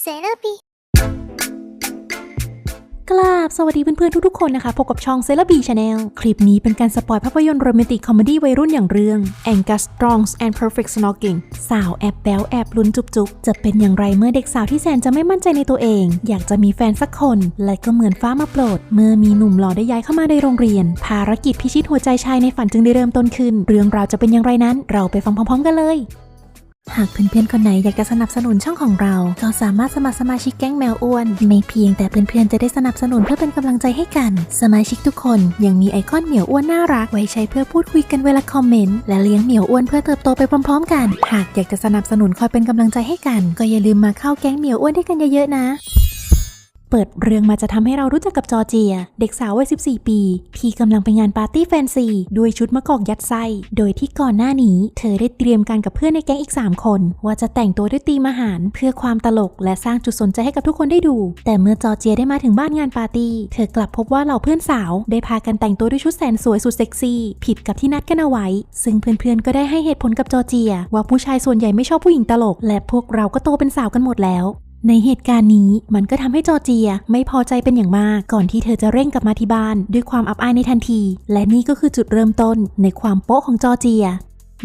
เซเบีกราบสวัสดีเพื่อนๆทุกๆคนนะคะพบกับช่องเซเลบีชาแนลคลิปนี้เป็นการสปอยภาพยนตร์โรแมนติกคอมเมดี้วัยรุ่นอย่างเรื่อง Angus Strong and Perfect Snorking สาวแอบแบลแอบลุ้นจุกๆจะเป็นอย่างไรเมื่อเด็กสาวที่แสนจะไม่มั่นใจในตัวเอง อยากจะมีแฟนสักคน และก็เหมือนฟ้ามาโปรด เมื่อมีหนุ่มหล่อได้ย้ายเข้ามาในโรงเรียน ภารกิจพิชิตหัวใจชายในฝันจึงได้เริ่มต้นขึ้น เรื่องราวจะเป็นอย่างไรนั้น เราไปฟังพร้อมๆ กันเลย หากเพื่อนๆ คนไหนอยากจะสนับสนุนช่องของเรา ก็สามารถสมัครสมาชิกแก๊งแมวอ้วน ไม่เพียงแต่เพื่อนๆ จะได้สนับสนุนเพื่อเป็นกำลังใจให้กัน สมาชิกทุกคนยังมีไอคอนเหมียวอ้วนน่ารัก ไว้ใช้เพื่อพูดคุยกันเวลาคอมเมนต์ และเลี้ยงเหมียวอ้วนเพื่อเติบโตไปพร้อมๆ กัน หากอยากจะสนับสนุนคอยเป็นกำลังใจให้กัน ก็อย่าลืมมาเข้าแก๊งเหมียวอ้วนด้วยกันเยอะๆนะ เปิดเรื่องมาจะทำให้เรารู้จักกับจอร์เจีย เด็กสาววัย 14 ปี ที่กำลังไปงานปาร์ตี้แฟนซีด้วยชุดมะกอกยัดไส้ โดยที่ก่อนหน้านี้ เธอได้เตรียมการกับเพื่อนในแก๊งอีก 3 คน ว่าจะแต่งตัวด้วยธีมอาหาร เพื่อความตลกและสร้างจุดสนใจให้กับทุกคนได้ดู แต่เมื่อจอร์เจียได้มาถึงบ้านงานปาร์ตี้ เธอกลับพบว่าเหล่าเพื่อนสาวได้พากันแต่งตัวด้วยชุดแสนสวยสุดเซ็กซี่ ผิดกับที่นัดกันเอาไว้ ซึ่งเพื่อนๆก็ได้ให้เหตุผลกับจอร์เจีย ว่าผู้ชายส่วนใหญ่ไม่ชอบผู้หญิงตลก และพวกเราก็โตเป็นสาวกันหมดแล้ว ในเหตุการณ์นี้มันก็ทำให้จอร์เจียไม่พอใจเป็นอย่างมาก ก่อนที่เธอจะเร่งกลับมาที่บ้าน ด้วยความอับอายในทันที และนี่ก็คือจุดเริ่มต้นในความโป๊ะของจอร์เจีย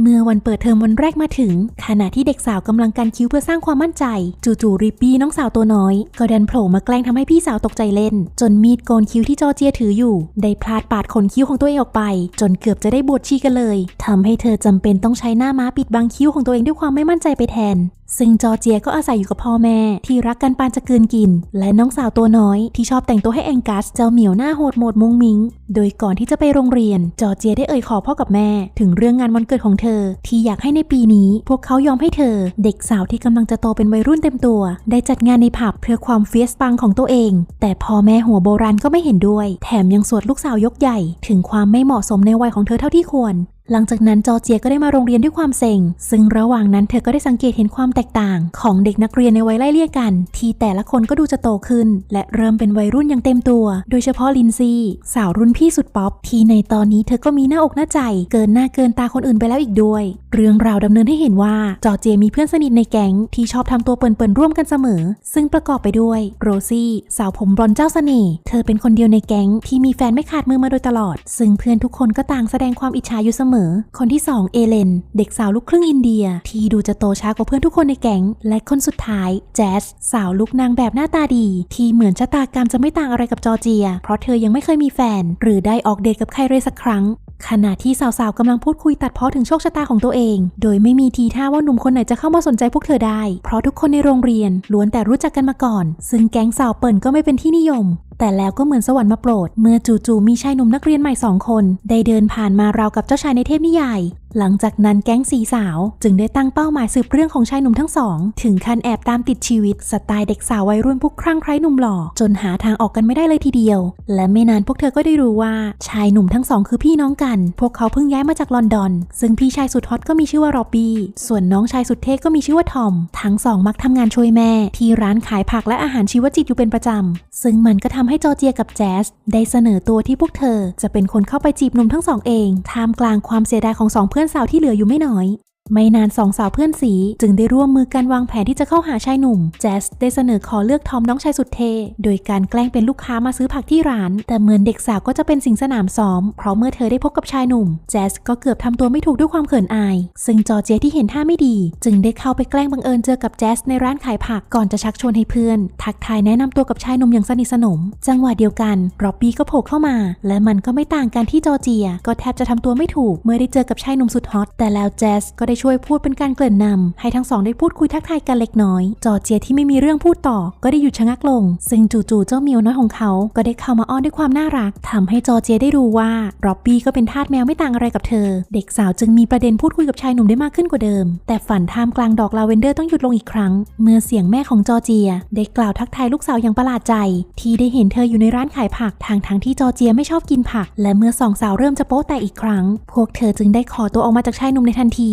เมื่อวันเปิดเทอมวันแรกมาถึง ขณะที่เด็กสาวกำลังการคิ้วเพื่อสร้างความมั่นใจ จู่ๆริปปี้น้องสาวตัวน้อย ก็ดันโผล่มาแกล้งทำให้พี่สาวตกใจเล่น จนมีดโกนคิ้วที่จอร์เจียถืออยู่ ได้พลาดปาดขนคิ้วของตัวเองออกไป จนเกือบจะได้บวชชีกันเลยทำให้เธอจำเป็นต้องใช้หน้าม้าปิดบังคิ้วของตัวเองด้วยความไม่มั่นใจไปแทน ซึ่งจอร์เจียก็อาศัยอยู่กับพ่อแม่ที่รักกันปานจะเกินกิน และน้องสาวตัวน้อยที่ชอบแต่งตัวให้แองกัสเจ้าเหมียวหน้าโหดโหมดมุงมิง โดยก่อนที่จะไปโรงเรียน จอร์เจียได้เอ่ยขอพ่อกับแม่ ถึงเรื่องงานวันเกิดของเธอ ที่อยากให้ในปีนี้พวกเขายอมให้เธอ เด็กสาวที่กำลังจะโตเป็นวัยรุ่นเต็มตัว ได้จัดงานในผับเพื่อความเฟียสปังของตัวเอง แต่พ่อแม่หัวโบราณก็ไม่เห็นด้วย แถมยังสวดลูกสาวยกใหญ่ ถึงความไม่เหมาะสมในวัยของเธอเท่าที่ควร หลังจากนั้นจอเจียก็ได้มาโรงเรียนด้วยความเซ็ง ซึ่งระหว่างนั้นเธอก็ได้สังเกตเห็นความแตกต่าง ของเด็กนักเรียนในวัยไล่เลี่ยกัน ที่แต่ละคนก็ดูจะโตขึ้น และเริ่มเป็นวัยรุ่นอย่างเต็มตัว โดยเฉพาะลินซี่สาวรุ่นพี่สุดป๊อปที่ในตอนนี้เธอก็มีหน้าอกหน้าใจ เกินหน้าเกินตาคนอื่นไปแล้วอีกด้วย เรื่องราวดำเนินให้เห็นว่าจอเจียมีเพื่อนสนิทในแก๊งที่ชอบทำตัวเปิ่นๆร่วมกันเสมอ ซึ่งประกอบไปด้วยโรซี่สาวผมบลอนเจ้าเสน่ห์เธอเป็นคนเดียวในแก๊งที่มีแฟนไม่ขาดมือมาโดยตลอด ซึ่งเพื่อนทุกคนก็ต่างแสดงความอิจฉาอยู่เสมอคนที่สองเอเลน เด็กสาวลูกครึ่งอินเดีย ที่ดูจะโตช้ากว่าเพื่อนทุกคนในแก๊ง และคนสุดท้ายแจสสาวลูกนางแบบหน้าตาดี ที่เหมือนชะตากรรมจะไม่ต่างอะไรกับจอร์เจีย เพราะเธอยังไม่เคยมีแฟน หรือได้ออกเดทกับใครเลยสักครั้งขณะที่สาวๆกำลังพูดคุยตัดพ้อถึงโชคชะตาของตัวเอง โดยไม่มีทีท่าว่าหนุ่มคนไหนจะเข้ามาสนใจพวกเธอได้ เพราะทุกคนในโรงเรียนล้วนแต่รู้จักกันมาก่อน ซึ่งแก๊งสาวเปิ่นก็ไม่เป็นที่นิยม แต่แล้วก็เหมือนสวรรค์มาโปรด เมื่อจู่ๆมีชายหนุ่มนักเรียนใหม่สองคน ได้เดินผ่านมาราวกับเจ้าชายในเทพนิยายหลังจากนั้นแก๊งสีสาวจึงได้ตั้งเป้าหมายสืบเรื่องของชายหนุ่มทั้งสอง ถึงขั้นแอบตามติดชีวิต สไตล์เด็กสาววัยรุ่นพวกครั่งไคร้หนุ่มหล่อ จนหาทางออกกันไม่ได้เลยทีเดียว และไม่นานพวกเธอก็ได้รู้ว่าชายหนุ่มทั้งสองคือพี่น้องกัน พวกเขาเพิ่งย้ายมาจากลอนดอน ซึ่งพี่ชายสุดฮอตก็มีชื่อว่ารอบบี้ส่วนน้องชายสุดเท่ก็มีชื่อว่าทอม ทั้งสองมักทำงานช่วยแม่ ที่ร้านขายผักและอาหารชีวจิตอยู่เป็นประจำซึ่งมันก็ทำให้จอเจียกับแจสได้เสนอตัวที่พวกเธอ จะเป็นคนเข้าไปจีบหนุ่มทั้งสองเองท่ามกลางความเสียดายของสองเพื่อนสาวที่เหลืออยู่ไม่น้อย ไม่นานสองสาวเพื่อนสีจึงได้ร่วมมือกันวางแผนที่จะเข้าหาชายหนุ่ม แจสได้เสนอขอเลือกทอมน้องชายสุดเท โดยการแกล้งเป็นลูกค้ามาซื้อผักที่ร้าน แต่เหมือนเด็กสาวก็จะเป็นสิงสนามซ้อม เพราะเมื่อเธอได้พบกับชายหนุ่ม แจสก็เกือบทำตัวไม่ถูกด้วยความเขินอาย ซึ่งจอเจียที่เห็นท่าไม่ดี จึงได้เข้าไปแกล้งบังเอิญเจอกับแจสในร้านขายผักก่อนจะชักชวนให้เพื่อน ทักทายแนะนำตัวกับชายหนุ่มอย่างสนิทสนม จังหวะเดียวกันร็อบบี้ก็โผล่เข้ามา และมันก็ไม่ต่างกันที่จอเจีย ก็แทบจะทำตัวไม่ถูก เมื่อได้เจอกับชายหนุ่มสุดฮอตแต่แล้วแจสก็ได้ช่วยพูดเป็นการเกริ่นนำให้ทั้งสองได้พูดคุยทักทายกันเล็กน้อย จอร์เจียที่ไม่มีเรื่องพูดต่อ ก็ได้หยุดชะงักลง ซึ่งจู่ๆเจ้าเมียวน้อยของเขาก็ได้เข้ามาอ้อนด้วยความน่ารักทำให้จอร์เจียได้รู้ว่าร็อบบี้ก็เป็นทาสแมวไม่ต่างอะไรกับเธอ เด็กสาวจึงมีประเด็นพูดคุยกับชายหนุ่มได้มากขึ้นกว่าเดิม แต่ฝันท่ามกลางดอกลาเวนเดอร์ต้องหยุดลงอีกครั้ง เมื่อเสียงแม่ของจอร์เจีย ได้กล่าวทักทายลูกสาวอย่างประหลาดใจ ที่ได้เห็นเธออยู่ในร้านขายผักทางทางที่จอร์เจียไม่ชอบกินผัก และเมื่อสองสาวเริ่มจะโป๊ะแตกอีกครั้ง พวกเธอจึงได้ขอตัวออกมาจากชายหนุ่มในทันที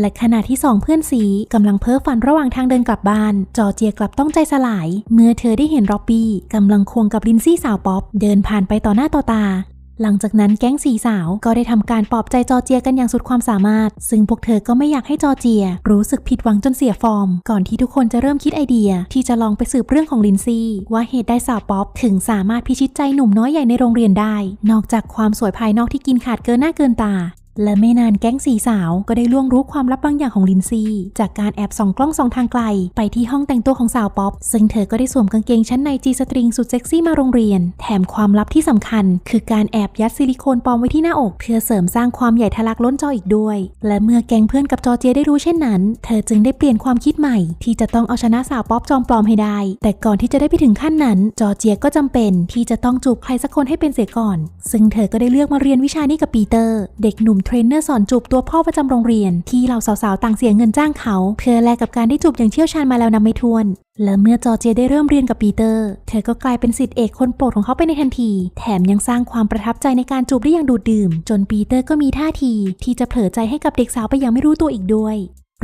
และขณะที่สองเพื่อนสีกำลังเพ้อฝันระหว่างทางเดินกลับบ้าน จอเจียกลับต้องใจสลาย เมื่อเธอได้เห็นร็อบบี้กำลังควงกับลินซี่สาวป๊อปเดินผ่านไปต่อหน้าต่อตา หลังจากนั้นแก๊งสี่สาวก็ได้ทำการปลอบใจจอเจียกันอย่างสุดความสามารถ ซึ่งพวกเธอก็ไม่อยากให้จอเจีย รู้สึกผิดหวังจนเสียฟอร์ม ก่อนที่ทุกคนจะเริ่มคิดไอเดีย ที่จะลองไปสืบเรื่องของลินซี่ว่าเหตุใดสาวป๊อปถึงสามารถพิชิตใจหนุ่มน้อยใหญ่ในโรงเรียนได้ นอกจากความสวยภายนอกที่กินขาดเกินหน้าเกินตา และไม่นานแก๊งสีสาวก็ได้ล่วงรู้ความลับบางอย่างของลินซี่จากการแอบส่องกล้องส่องทางไกล ไปที่ห้องแต่งตัวของสาวป๊อป ซึ่งเธอก็ได้สวมกางเกงชั้นในจีสตริงสุดเซ็กซี่มาโรงเรียน แถมความลับที่สำคัญ คือการแอบยัดซิลิโคนปลอมไว้ที่หน้าอก เพื่อเสริมสร้างความใหญ่ทะลักล้นจออีกด้วย และเมื่อแก๊งเพื่อนกับจอเจียได้รู้เช่นนั้น เธอจึงได้เปลี่ยนความคิดใหม่ ที่จะต้องเอาชนะสาวป๊อปจอมปลอมให้ได้ แต่ก่อนที่จะได้ไปถึงขั้นนั้น จอเจียก็จำเป็น ที่จะต้องจูบใครสักคนให้เป็นเสียก่อน ซึ่งเธอก็ได้เลือกมาเรียนวิชานี้กับปีเตอร์ เด็กหนุ่มเทรนเนอร์สอนจูบตัวพ่อประจำโรงเรียน ที่เหล่าสาวๆ ต่างเสียเงินจ้างเขา เพื่อแลกกับการได้จูบอย่างเชี่ยวชาญมาแล้วนับไม่ถ้วน และเมื่อจอเจได้เริ่มเรียนกับปีเตอร์ เธอก็กลายเป็นสิทธิเอกคนโปรดของเขาไปในทันที แถมยังสร้างความประทับใจในการจูบได้อย่างดูดดื่ม จนปีเตอร์ก็มีท่าที ที่จะเผลอใจให้กับเด็กสาวไปอย่างไม่รู้ตัวอีกด้วย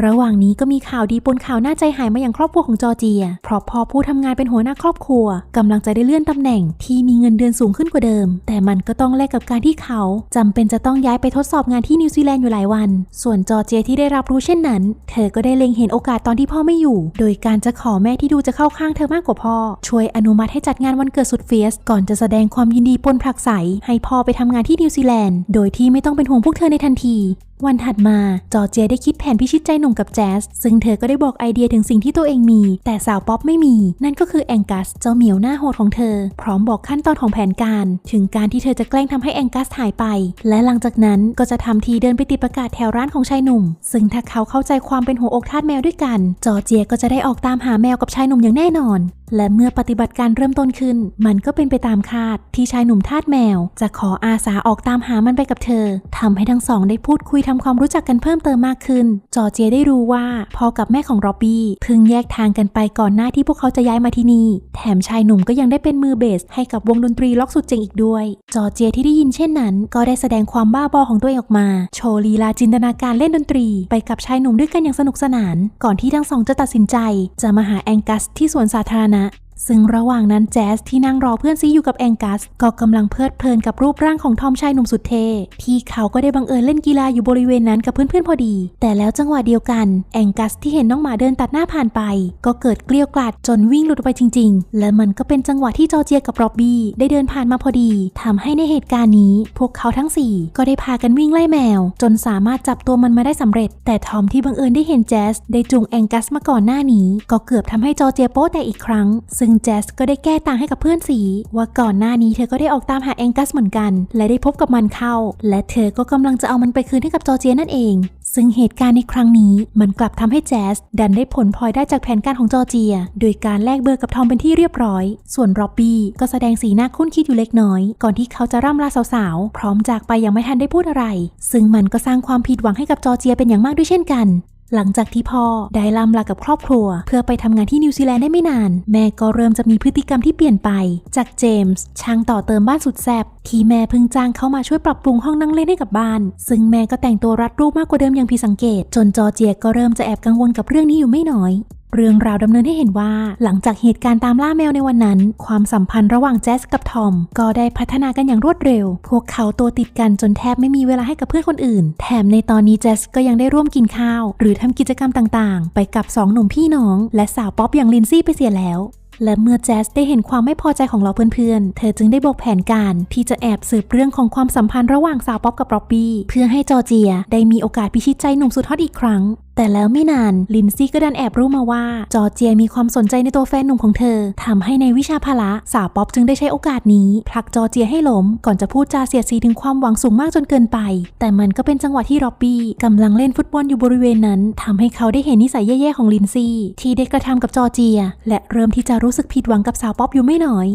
ระหว่างนี้ก็มีข่าวดีปนข่าวน่าใจหายมาอย่างครอบครัวของจอร์เจีย เพราะพอผู้ทำงานเป็นหัวหน้าครอบครัวกำลังจะได้เลื่อนตำแหน่งที่มีเงินเดือนสูงขึ้นกว่าเดิม แต่มันก็ต้องแลกกับการที่เขาจำเป็นจะต้องย้ายไปทดสอบงานที่นิวซีแลนด์อยู่หลายวัน ส่วนจอร์เจียที่ได้รับรู้เช่นนั้น เธอก็ได้เล็งเห็นโอกาสตอนที่พ่อไม่อยู่ โดยการจะขอแม่ที่ดูจะเข้าข้างเธอมากกว่าพ่อ ช่วยอนุมัติให้จัดงานวันเกิดสุดเฟียสก่อนจะแสดงความยินดีปนผลักใสให้พ่อไปทำงานที่นิวซีแลนด์ โดยที่ไม่ต้องเป็นห่วงพวกเธอในทันที วันถัดมาจอร์เจียได้คิดแผนพิชิตใจหนุ่มกับแจ๊สซึ่งเธอก็ได้บอกไอเดียถึงสิ่งที่ตัวเองมี แต่สาวป๊อปไม่มี นั่นก็คือแองกัสเจ้าเหมียวหน้าโหดของเธอ พร้อมบอกขั้นตอนของแผนการ ถึงการที่เธอจะแกล้งทำให้แองกัสหายไป และหลังจากนั้นก็จะทำทีเดินไปติดประกาศแถวร้านของชายหนุ่ม ซึ่งถ้าเขาเข้าใจความเป็นหัวอกทาสแมวด้วยกัน จอเจียก็จะได้ออกตามหาแมวกับชายหนุ่มอย่างแน่นอน และเมื่อปฏิบัติการเริ่มต้นขึ้น มันก็เป็นไปตามคาดที่ชายหนุ่มทาสแมว จะขออาสาออกตามหามันไปกับเธอทำให้ทั้งสองได้พูดคุยทำความรู้จักกันเพิ่มเติมมากขึ้น จอเจได้รู้ว่าพ่อกับแม่ของร็อบบี้เพิ่งแยกทางกันไปก่อนหน้าที่พวกเขาจะย้ายมาที่นี่ แถมชายหนุ่มก็ยังได้เป็นมือเบส ให้กับวงดนตรีล็อกสุดเจ๋งอีกด้วย จอเจที่ได้ยินเช่นนั้น ก็ได้แสดงความบ้าบอของตัวเองออกมา โชว์ลีลาจินตนาการเล่นดนตรี ไปกับชายหนุ่มด้วยกันอย่างสนุกสนาน ก่อนที่ทั้งสองจะตัดสินใจ จะมาหาแองกัสที่สวนสาธารณะ ซึ่งระหว่างนั้นแจ๊สที่นั่งรอเพื่อนซีอยู่กับแองกัส ก็กำลังเพลิดเพลินกับรูปร่างของทอมชายหนุ่มสุดเท่ที่เขาก็ได้บังเอิญเล่นกีฬาอยู่บริเวณนั้นกับเพื่อนๆพอดี แต่แล้วจังหวะเดียวกัน แองกัสที่เห็นน้องหมาเดินตัดหน้าผ่านไป ก็เกิดเกลี้ยวกล่อดจนวิ่งหลุดไปจริง ๆ และมันก็เป็นจังหวะที่จอเจียกับร็อบบี้ได้เดินผ่านมาพอดีทำให้ในเหตุการณ์นี้ พวกเขาทั้งสี่ก็ได้พากันวิ่งไล่แมว จนสามารถจับตัวมันมาได้สำเร็จ แต่ทอมที่บังเอิญได้เห็นแจ๊สได้จูงแองกัสมาก่อนหน้านี้ ก็เกือบทำให้จอเจียโป๊แต่อีกครั้ง ซึ่งแจสก็ได้แก้ต่างให้กับเพื่อนสี ว่าก่อนหน้านี้เธอก็ได้ออกตามหาแองกัสเหมือนกัน และได้พบกับมันเข้า และเธอก็กำลังจะเอามันไปคืนให้กับจอร์เจียนั่นเอง ซึ่งเหตุการณ์ในครั้งนี้มันกลับทำให้แจสดันได้ผลพลอยได้จากแผนการของจอร์เจีย โดยการแลกเบอร์กับทอมเป็นที่เรียบร้อย ส่วนร็อบบี้ก็แสดงสีหน้าคุ้นคิดอยู่เล็กน้อย ก่อนที่เขาจะร่ำลาสาวๆ พร้อมจากไปยังไม่ทันได้พูดอะไร ซึ่งมันก็สร้างความผิดหวังให้กับจอร์เจียเป็นอย่างมากด้วยเช่นกัน หลังจากที่พ่อได้ลำลากับครอบครัว เพื่อไปทำงานที่นิวซีแลนด์ได้ไม่นาน แม่ก็เริ่มจะมีพฤติกรรมที่เปลี่ยนไป จากเจมส์ช่างต่อเติมบ้านสุดแซบที่แม่เพิ่งจ้างเขามาช่วยปรับปรุงห้องนั่งเล่นให้กับบ้าน ซึ่งแม่ก็แต่งตัวรัดรูปมากกว่าเดิมอย่างผิดสังเกต จนจอเจียก็เริ่มจะแอบกังวลกับเรื่องนี้อยู่ไม่น้อย เรื่องราวดำเนินให้เห็นว่า หลังจากเหตุการณ์ตามล่าแมวในวันนั้น ความสัมพันธ์ระหว่างแจสกับทอม ก็ได้พัฒนากันอย่างรวดเร็ว พวกเขาตัวติดกันจนแทบไม่มีเวลาให้กับเพื่อนคนอื่น แถมในตอนนี้แจสก็ยังได้ร่วมกินข้าว หรือทำกิจกรรมต่างๆ ไปกับสองหนุ่มพี่น้อง และสาวป๊อปอย่างลินซี่ไปเสียแล้วและเมื่อแจสได้เห็นความไม่พอใจของเราเพื่อนๆ เธอจึงได้บอกแผนการที่จะแอบสืบเรื่องของความสัมพันธ์ระหว่างสาวป๊อปกับร็อบบี้เพื่อให้จอร์เจียได้มีโอกาสพิชิตใจหนุ่มสุดฮอตอีกครั้งแต่แล้วไม่นานลินซี่ก็ดันแอบรู้มาว่า จอร์เจียมีความสนใจในตัวแฟนหนุ่มของเธอทำให้ในวิชาพละสาวป๊อปจึงได้ใช้โอกาสนี้ผลักจอร์เจียให้ล้ม ก่อนจะพูดจาเสียดสีถึงความหวังสูงมากจนเกินไป แต่มันก็เป็นจังหวะที่ร็อบบี้กำลังเล่นฟุตบอลอยู่บริเวณนั้นทำให้เขาได้เห็นนิสัยแย่ๆของลินซี่ที่ได้กระทำกับจอร์เจีย และเริ่มที่จะรู้สึกผิดหวังกับสาวป๊อปอยู่ไม่น้อย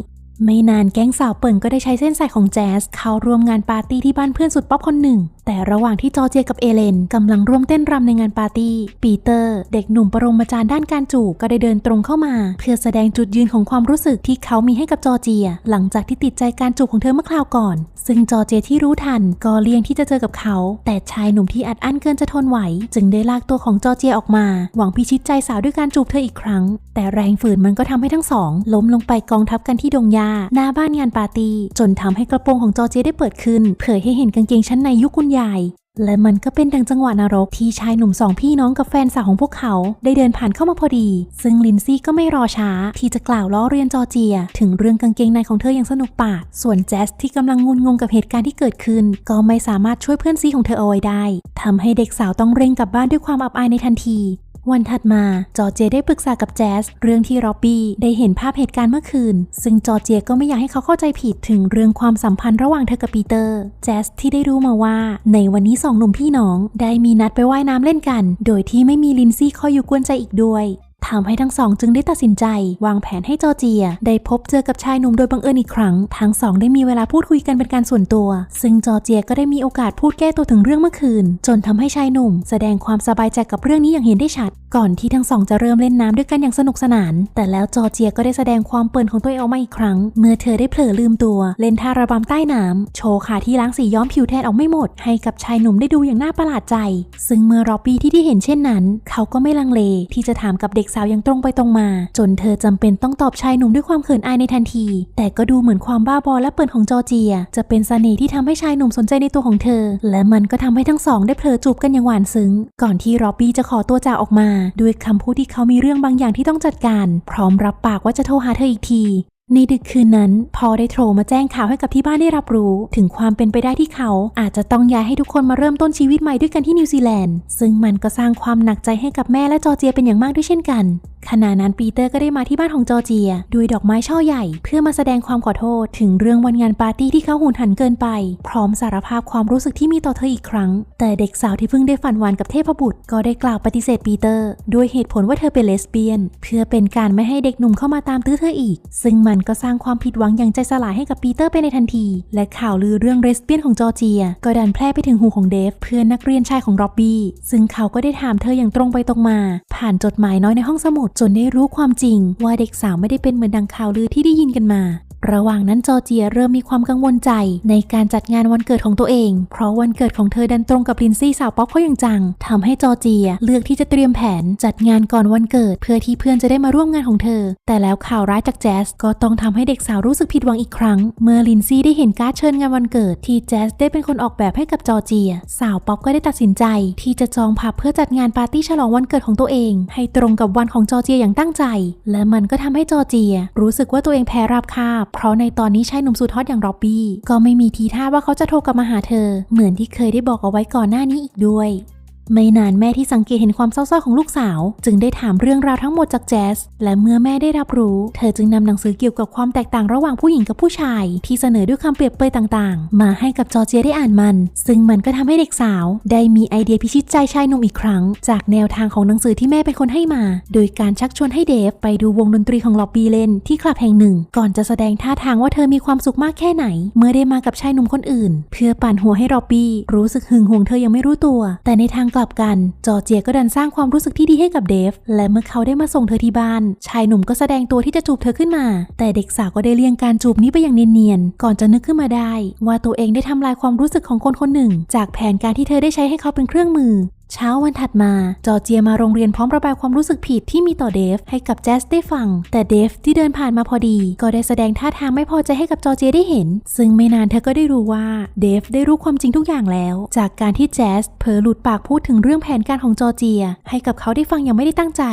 ไม่นานแก๊งสาวเปิ่นก็ได้ใช้เส้นสายของแจ๊สเข้าร่วมงานปาร์ตี้ที่บ้านเพื่อนสุดป๊อปคนหนึ่ง แต่ระหว่างที่จอเจียกับเอเลนกำลังร่วมเต้นรำในงานปาร์ตี้ ปีเตอร์ เด็กหนุ่มปรมาจารย์ด้านการจูบก็ได้เดินตรงเข้ามา เพื่อแสดงจุดยืนของความรู้สึกที่เขามีให้กับจอเจีย หลังจากที่ติดใจการจูบของเธอเมื่อคราวก่อน ซึ่งจอเจียที่รู้ทันก็เลี่ยงที่จะเจอกับเขา แต่ชายหนุ่มที่อัดอั้นเกินจะทนไหว จึงได้ลากตัวของจอเจียออกมา หวังพิชิตใจสาวด้วยการจูบเธออีกครั้ง แต่แรงฝืนมันก็ทำให้ทั้งสอง ล้มลงไปกองทับกันที่ดงหญ้าหน้าบ้านงานปาร์ตี้จนทำให้กระโปรงของจอเจียได้เปิดขึ้น เผยให้เห็นกางเกงชั้นในยุคคุณใหญ่ และมันก็เป็นดังจังหวะนรกที่ชายหนุ่มสองพี่น้องกับแฟนสาวของพวกเขา ได้เดินผ่านเข้ามาพอดี ซึ่งลินซี่ก็ไม่รอช้า ที่จะกล่าวล้อเรียนจอเจีย ถึงเรื่องกางเกงในของเธออย่างสนุกปาก ส่วนแจสที่กำลังงุนงงกับเหตุการณ์ที่เกิดขึ้น ก็ไม่สามารถช่วยเพื่อนซีของเธอเอาไว้ได้ทำให้เด็กสาวต้องเร่งกลับบ้านด้วยความอับอายในทันที วันถัดมาจอเจได้ปรึกษากับแจสเรื่องที่ร็อบบี้ได้เห็นภาพเหตุการณ์เมื่อคืน ซึ่งจอเจก็ไม่อยากให้เขาเข้าใจผิดถึงเรื่องความสัมพันธ์ระหว่างเธอกับปีเตอร์ แจสที่ได้รู้มาว่า ในวันนี้สองหนุ่มพี่น้อง ได้มีนัดไปว่ายน้ำเล่นกัน โดยที่ไม่มีลินซี่คอยอยู่กวนใจอีกด้วย ทำให้ทั้งสองจึงได้ตัดสินใจ วางแผนให้จอร์เจีย ได้พบเจอกับชายหนุ่มโดยบังเอิญอีกครั้ง ทั้งสองได้มีเวลาพูดคุยกันเป็นการส่วนตัว ซึ่งจอร์เจียก็ได้มีโอกาสพูดแก้ตัวถึงเรื่องเมื่อคืน จนทำให้ชายหนุ่ม แสดงความสบายใจกับเรื่องนี้อย่างเห็นได้ชัด ก่อนที่ทั้งสองจะเริ่มเล่นน้ำด้วยกันอย่างสนุกสนาน แต่แล้วจอร์เจียก็ได้แสดงความเปิ่นของตัวเองออกมาอีกครั้ง เมื่อเธอได้เผลอลืมตัว เล่นท่าระบำใต้น้ำโชว์ขาที่ล้างสีย้อมผิวแทนออกไม่หมด ให้กับชายหนุ่มได้ดูอย่างน่าประหลาดใจ ซึ่งเมื่อรอบบี้ที่ที่เห็นเช่นนั้น เขาก็ไม่ลังเลที่จะถามกับเด็กสาวอย่างตรงไปตรงมา จนเธอจำเป็นต้องตอบชายหนุ่มด้วยความเขินอายในทันที แต่ก็ดูเหมือนความบ้าบอและเปิดของจอร์เจีย จะเป็นเสน่ห์ที่ทำให้ชายหนุ่มสนใจในตัวของเธอ และมันก็ทำให้ทั้งสองได้เผลอจูบกันอย่างหวานซึ้ง ก่อนที่ร็อบบี้จะขอตัวจากออกมา ด้วยคำพูดที่เขามีเรื่องบางอย่างที่ต้องจัดการ พร้อมรับปากว่าจะโทรหาเธออีกที ในดึกคืนนั้นพอได้โทรมาแจ้งข่าวให้กับที่บ้านได้รับรู้ ถึงความเป็นไปได้ที่เขา อาจจะต้องย้ายให้ทุกคนมาเริ่มต้นชีวิตใหม่ด้วยกันที่นิวซีแลนด์ ซึ่งมันก็สร้างความหนักใจให้กับแม่และจอเจียเป็นอย่างมากด้วยเช่นกันขณะนั้นปีเตอร์ก็ได้มาที่บ้านของจอเจียด้วยดอกไม้ช่อใหญ่ เพื่อมาแสดงความขอโทษ ถึงเรื่องวันงานปาร์ตี้ที่เขาหุนหันเกินไป พร้อมสารภาพความรู้สึกที่มีต่อเธออีกครั้ง แต่เด็กสาวที่เพิ่งได้ฝันหวานกับเทพบุตร ก็ได้กล่าวปฏิเสธปีเตอร์ ด้วยเหตุผลว่าเธอเป็นเลสเบี้ยน เพื่อเป็นการไม่ให้เด็กหนุ่มเข้ามาตามตื้อเธออีก ซึ่งมันก็สร้างความผิดหวังอย่างใจสลายให้กับปีเตอร์ไปในทันที และข่าวลือเรื่องเรสเปียนของจอร์เจีย ก็ดันแพร่ไปถึงหูของเดฟเพื่อนนักเรียนชายของร็อบบี้ซึ่งเขาก็ได้ถามเธออย่างตรงไปตรงมา ผ่านจดหมายน้อยในห้องสมุดจนได้รู้ความจริง ว่าเด็กสาวไม่ได้เป็นเหมือนดังข่าวลือที่ได้ยินกันมา ระหว่างนั้นจอเจียเริ่มมีความกังวลใจในการจัดงานวันเกิดของตัวเอง เพราะวันเกิดของเธอดันตรงกับลินซี่สาวป๊อปเขาอย่างจังทำให้จอเจียเลือกที่จะเตรียมแผนจัดงานก่อนวันเกิด เพื่อที่เพื่อนจะได้มาร่วมงานของเธอ แต่แล้วข่าวร้ายจากแจสก็ต้องทำให้เด็กสาวรู้สึกผิดหวังอีกครั้ง เมื่อลินซี่ได้เห็นการ์ดเชิญงานวันเกิด ที่แจสได้เป็นคนออกแบบให้กับจอเจีย สาวป๊อปก็ได้ตัดสินใจ ที่จะจองผับเพื่อจัดงานปาร์ตี้ฉลองวันเกิดของตัวเอง ให้ตรงกับวันของจอเจียอย่างตั้งใจ และมันก็ทำให้จอเจีย รู้สึกว่าตัวเองแพ้ราบคาบเพราะในตอนนี้ชายหนุ่มสุดฮอตอย่างร็อบบี้ก็ไม่มีทีท่าว่าเขาจะโทรกลับมาหาเธอ เหมือนที่เคยได้บอกเอาไว้ก่อนหน้านี้อีกด้วย ไม่นานแม่ที่สังเกตเห็นความเศร้าส้อยของลูกสาว จึงได้ถามเรื่องราวทั้งหมดจากแจส และเมื่อแม่ได้รับรู้ เธอจึงนำหนังสือเกี่ยวกับความแตกต่างระหว่างผู้หญิงกับผู้ชาย ที่เสนอด้วยคำเปรียบเปยต่างๆ มาให้กับจอร์เจียได้อ่านมัน ซึ่งมันก็ทำให้เด็กสาว ได้มีไอเดียพิชิตใจชายหนุ่มอีกครั้ง จากแนวทางของหนังสือที่แม่เป็นคนให้มา โดยการชักชวนให้เดฟไปดูวงดนตรีของล็อบบี้เล่นที่คลับแห่งหนึ่ง ก่อนจะแสดงท่าทางว่าเธอมีความสุขมากแค่ไหน เมื่อได้มากับชายหนุ่มคนอื่น เพื่อปั่นหัวให้ล็อบบี้รู้สึกหึงหวงเธอยังไม่รู้ตัว แต่ในทางกลับกัน จอร์เจียก็ดันสร้างความรู้สึกที่ดีให้กับเดฟ และเมื่อเขาได้มาส่งเธอที่บ้าน ชายหนุ่มก็แสดงตัวที่จะจูบเธอขึ้นมา แต่เด็กสาวก็ได้เลี่ยงการจูบนี้ไปอย่างเนียนๆ ก่อนจะนึกขึ้นมาได้ ว่าตัวเองได้ทำลายความรู้สึกของคนคนหนึ่ง จากแผนการที่เธอได้ใช้ให้เขาเป็นเครื่องมือ เช้าวันถัดมา จอร์เจียมาโรงเรียนพร้อมระบายความรู้สึกผิดที่มีต่อเดฟให้กับแจสได้ฟัง แต่เดฟที่เดินผ่านมาพอดี ก็ได้แสดงท่าทางไม่พอใจให้กับจอร์เจียได้เห็น ซึ่งไม่นานเธอก็ได้รู้ว่าเดฟได้รู้ความจริงทุกอย่างแล้ว จากการที่แจสเผลอหลุดปากพูดถึงเรื่องแผนการของจอร์เจีย ให้กับเขาได้ฟังอย่างไม่ได้ตั้งใจ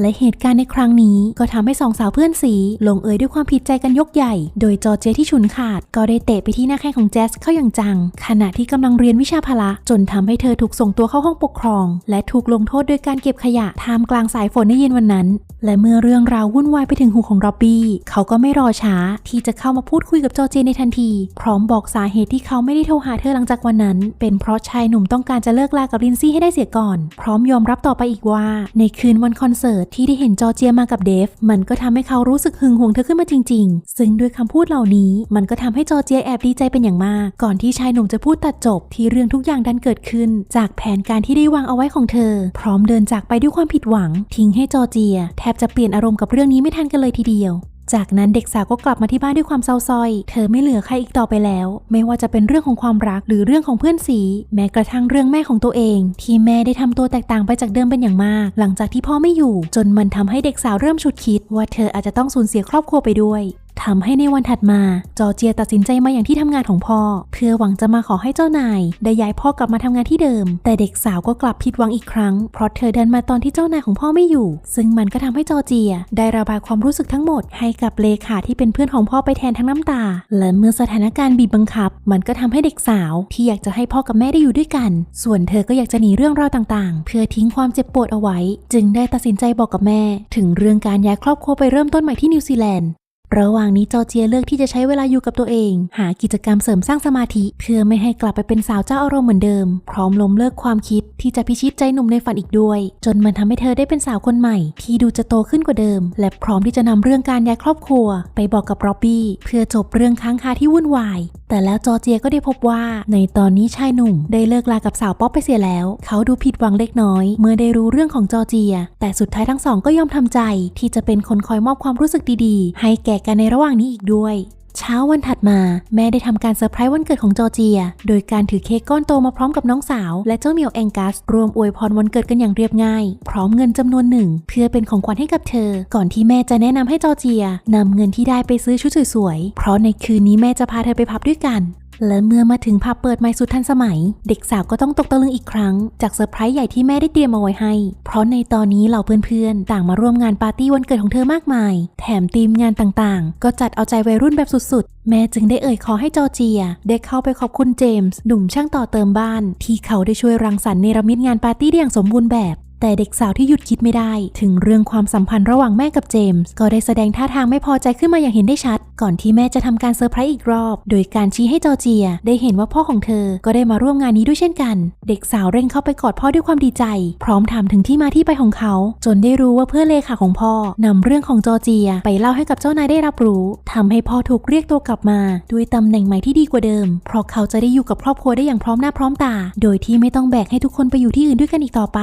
และเหตุการณ์ในครั้งนี้ก็ทำให้สองสาวเพื่อนสีลงเอยด้วยความผิดใจกันยกใหญ่ โดยจอเจที่ฉุนขาด ก็ได้เตะไปที่หน้าแข้งของแจสเข้าอย่างจัง ขณะที่กำลังเรียนวิชาพละ จนทำให้เธอถูกส่งตัวเข้าห้องปกครอง และถูกลงโทษโดยการเก็บขยะท่ามกลางสายฝนในเย็นวันนั้น และเมื่อเรื่องราววุ่นวายไปถึงหูของร็อบบี้เขาก็ไม่รอช้า ที่จะเข้ามาพูดคุยกับจอเจในทันที พร้อมบอกสาเหตุที่เขาไม่ได้โทรหาเธอหลังจากวันนั้น เป็นเพราะชายหนุ่มต้องการจะเลิกลากับลินซี่ให้ได้เสียก่อน พร้อมยอมรับต่อไปอีกว่า ในคืนวันคอนเสิร์ตที่ได้เห็นจอร์เจียมากับเดฟ มันก็ทำให้เขารู้สึกหึงหวงเธอขึ้นมาจริง ๆ ซึ่งด้วยคำพูดเหล่านี้ มันก็ทำให้จอร์เจียแอบดีใจเป็นอย่างมาก ก่อนที่ชายหนุ่มจะพูดตัดจบที่เรื่องทุกอย่างดันเกิดขึ้น จากแผนการที่ได้วางเอาไว้ของเธอ พร้อมเดินจากไปด้วยความผิดหวัง ทิ้งให้จอร์เจีย แทบจะเปลี่ยนอารมณ์กับเรื่องนี้ไม่ทันกันเลยทีเดียว จากนั้นเด็กสาวก็กลับมาที่บ้านด้วยความเศร้าซ้อย เธอไม่เหลือใครอีกต่อไปแล้ว ไม่ว่าจะเป็นเรื่องของความรักหรือเรื่องของเพื่อนสี แม้กระทั่งเรื่องแม่ของตัวเอง ที่แม่ได้ทำตัวแตกต่างไปจากเดิมเป็นอย่างมาก หลังจากที่พ่อไม่อยู่ จนมันทำให้เด็กสาวเริ่มฉุดคิด ว่าเธออาจจะต้องสูญเสียครอบครัวไปด้วย ทำให้ในวันถัดมา จอร์เจียตัดสินใจมาอย่างที่ทำงานของพ่อ เพื่อหวังจะมาขอให้เจ้านาย ได้ย้ายพ่อกลับมาทำงานที่เดิม แต่เด็กสาวก็กลับผิดหวังอีกครั้ง เพราะเธอเดินมาตอนที่เจ้านายของพ่อไม่อยู่ ซึ่งมันก็ทำให้จอร์เจีย ได้ระบายความรู้สึกทั้งหมด ให้กับเลขาที่เป็นเพื่อนของพ่อไปแทนทั้งน้ำตา และเมื่อสถานการณ์บีบบังคับ มันก็ทำให้เด็กสาวที่อยากจะให้พ่อกับแม่ได้อยู่ด้วยกัน ส่วนเธอก็อยากจะหนีเรื่องราวต่างๆ เพื่อทิ้งความเจ็บปวดเอาไว้ จึงได้ตัดสินใจบอกกับแม่ ถึงเรื่องการย้ายครอบครัวไปเริ่มต้นใหม่ที่นิวซีแลนด์ ระหว่างนี้จอเจียเลือกที่จะใช้เวลาอยู่กับตัวเอง หากิจกรรมเสริมสร้างสมาธิ เพื่อไม่ให้กลับไปเป็นสาวเจ้าอารมณ์เหมือนเดิม พร้อมล้มเลิกความคิดที่จะพิชิตใจหนุ่มในฝันอีกด้วย จนมันทำให้เธอได้เป็นสาวคนใหม่ ที่ดูจะโตขึ้นกว่าเดิม และพร้อมที่จะนำเรื่องการย้ายครอบครัว ไปบอกกับร็อบบี้เพื่อจบเรื่องค้างคาที่วุ่นวายแต่แล้วจอเจียก็ได้พบว่า ในตอนนี้ชายหนุ่ม ได้เลิกลากับสาวป๊อปไปเสียแล้ว เขาดูผิดหวังเล็กน้อย เมื่อได้รู้เรื่องของจอเจีย แต่สุดท้ายทั้งสองก็ยอมทำใจ ที่จะเป็นคนคอยมอบความรู้สึกดีๆ ให้แก่กันในระหว่างนี้อีกด้วย เช้าวันถัดมา แม่ได้ทำการเซอร์ไพรส์วันเกิดของจอร์เจีย โดยการถือเค้กก้อนโตมาพร้อมกับน้องสาว และเจ้าเหมียวแองกัส รวมอวยพรวันเกิดกันอย่างเรียบง่าย พร้อมเงินจำนวนหนึ่ง เพื่อเป็นของขวัญให้กับเธอ ก่อนที่แม่จะแนะนำให้จอร์เจียนำเงินที่ได้ไปซื้อชุดสวยๆเพราะในคืนนี้แม่จะพาเธอไปพับด้วยกัน และเมื่อมาถึงผับเปิดใหม่สุดทันสมัย เด็กสาวก็ต้องตกตะลึงอีกครั้ง จากเซอร์ไพรส์ใหญ่ที่แม่ได้เตรียมเอาไว้ให้ เพราะในตอนนี้เหล่าเพื่อนๆ ต่างมาร่วมงานปาร์ตี้วันเกิดของเธอมากมาย แถมทีมงานต่างๆ ก็จัดเอาใจวัยรุ่นแบบสุดๆ แม่จึงได้เอ่ยขอให้จอร์เจีย ได้เข้าไปขอบคุณเจมส์หนุ่มช่างต่อเติมบ้าน ที่เขาได้ช่วยรังสรรค์เนรมิตงานปาร์ตี้ได้อย่างสมบูรณ์แบบแต่เด็กสาวที่หยุดคิดไม่ได้ ถึงเรื่องความสัมพันธ์ระหว่างแม่กับเจมส์ก็ได้แสดงท่าทางไม่พอใจขึ้นมาอย่างเห็นได้ชัด ก่อนที่แม่จะทำการเซอร์ไพรส์อีกรอบ โดยการชี้ให้จอร์เจีย ได้เห็นว่าพ่อของเธอก็ได้มาร่วมงานนี้ด้วยเช่นกัน เด็กสาวเร่งเข้าไปกอดพ่อด้วยความดีใจ พร้อมถามถึงที่มาที่ไปของเขา จนได้รู้ว่าเพื่อนเลขาของพ่อนำเรื่องของจอร์เจีย ไปเล่าให้กับเจ้านายได้รับรู้ทำให้พ่อถูกเรียกตัวกลับมา ด้วยตำแหน่งใหม่ที่ดีกว่าเดิม เพราะเขาจะได้อยู่กับครอบครัวได้อย่างพร้อมหน้าพร้อมตา โดยที่ไม่ต้องแบกให้ทุกคนไปอยู่ที่อื่นด้วยกันอีกต่อไป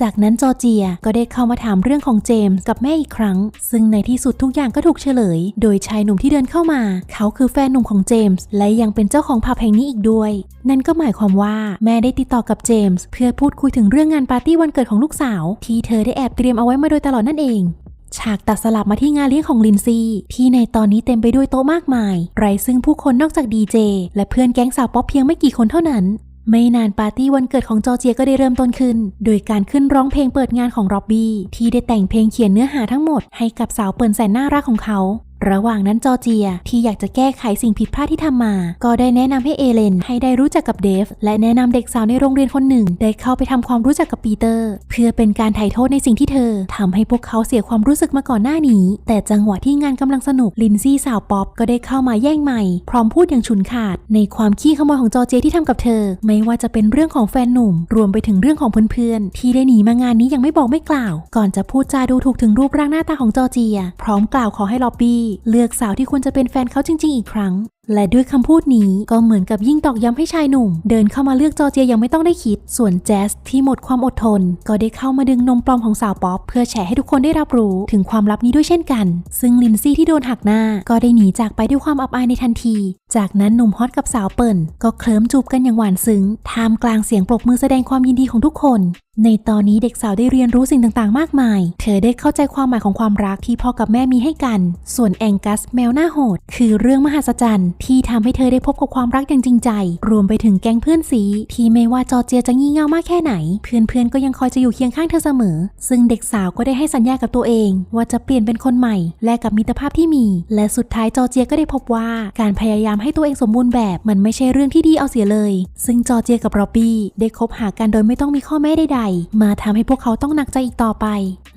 จากนั้นจอร์เจียก็ได้เข้ามาถามเรื่องของเจมส์กับแม่อีกครั้ง ซึ่งในที่สุดทุกอย่างก็ถูกเฉลย โดยชายหนุ่มที่เดินเข้ามา เขาคือแฟนหนุ่มของเจมส์และยังเป็นเจ้าของผับแห่งนี้อีกด้วย นั่นก็หมายความว่าแม่ได้ติดต่อกับเจมส์เพื่อพูดคุยถึงเรื่องงานปาร์ตี้วันเกิดของลูกสาว ที่เธอได้แอบเตรียมเอาไว้มาโดยตลอดนั่นเองฉากตัดสลับมาที่งานเลี้ยงของลินซี่ที่ในตอนนี้เต็มไปด้วยโต๊ะมากมาย ไร้ซึ่งผู้คนนอกจากดีเจและเพื่อนแก๊งสาวป๊อปเพียงไม่กี่คนเท่านั้น ไม่นานปาร์ตี้วันเกิดของจอร์เจียก็ได้เริ่มต้นขึ้น โดยการขึ้นร้องเพลงเปิดงานของร็อบบี้ที่ได้แต่งเพลงเขียนเนื้อหาทั้งหมดให้กับสาวเปิ่นแสนน่ารักของเขา ระหว่างนั้นจอร์เจียที่อยากจะแก้ไขสิ่งผิดพลาดที่ทำมา ก็ได้แนะนำให้เอเลนให้ได้รู้จักกับเดฟ และแนะนำเด็กสาวในโรงเรียนคนหนึ่ง ได้เข้าไปทำความรู้จักกับปีเตอร์ เพื่อเป็นการไถ่โทษในสิ่งที่เธอทำให้พวกเขาเสียความรู้สึกมาก่อนหน้านี้ แต่จังหวะที่งานกำลังสนุกลินซี่สาวป๊อปก็ได้เข้ามาแย่งใหม่พร้อมพูดอย่างฉุนขาด ในความขี้ขโมยของจอร์เจียที่ทำกับเธอ ไม่ว่าจะเป็นเรื่องของแฟนหนุ่ม รวมไปถึงเรื่องของเพื่อนๆที่ได้หนีมางานนี้ยังไม่บอกไม่กล่าว ก่อนจะพูดจาดูถูกถึงรูปร่างหน้าตาของจอร์เจีย พร้อมกล่าวขอให้ล็อบบี้เลือกสาวที่ควรจะเป็นแฟนเขาจริง ๆ อีกครั้ง และด้วยคำพูดนี้ก็เหมือนกับยิ่งตอกย้ำให้ชายหนุ่ม เดินเข้ามาเลือกจอเจียยังไม่ต้องได้คิด ส่วนแจสที่หมดความอดทน ก็ได้เข้ามาดึงนมปลอมของสาวป๊อปเพื่อแฉให้ทุกคนได้รับรู้ถึงความลับนี้ด้วยเช่นกัน ซึ่งลินซี่ที่โดนหักหน้า ก็ได้หนีจากไปด้วยความอับอายในทันที จากนั้นหนุ่มฮอตกับสาวเปิ่น ก็เคลิ้มจูบกันอย่างหวานซึ้งท่ามกลางเสียงปรบมือแสดงความยินดีของทุกคน ในตอนนี้เด็กสาวได้เรียนรู้สิ่งต่างๆ มากมาย เธอได้เข้าใจความหมายของความรักที่พ่อกับแม่มีให้กัน ส่วนแองกัสแมวหน้าโหด คือเรื่องมหัศจรรย์ที่ทำให้เธอได้พบกับความรักอย่างจริงใจ รวมไปถึงแก๊งเพื่อนสีที่ไม่ว่าจอเจียจะงี่เง่ามากแค่ไหน เพื่อนๆก็ยังคอยจะอยู่เคียงข้างเธอเสมอ ซึ่งเด็กสาวก็ได้ให้สัญญากับตัวเอง ว่าจะเปลี่ยนเป็นคนใหม่ แลกกับมิตรภาพที่มี และสุดท้ายจอเจียก็ได้พบว่าการพยายามให้ตัวเองสมบูรณ์แบบมันไม่ใช่เรื่องที่ดีเอาเสียเลย ซึ่งจอเจียกับร็อบบี้ได้คบหากันโดยไม่ต้องมีข้อแม้ใดๆ มาทำให้พวกเขาต้องหนักใจอีกต่อไป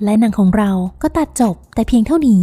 และหนังของเราก็ตัดจบแต่เพียงเท่านี้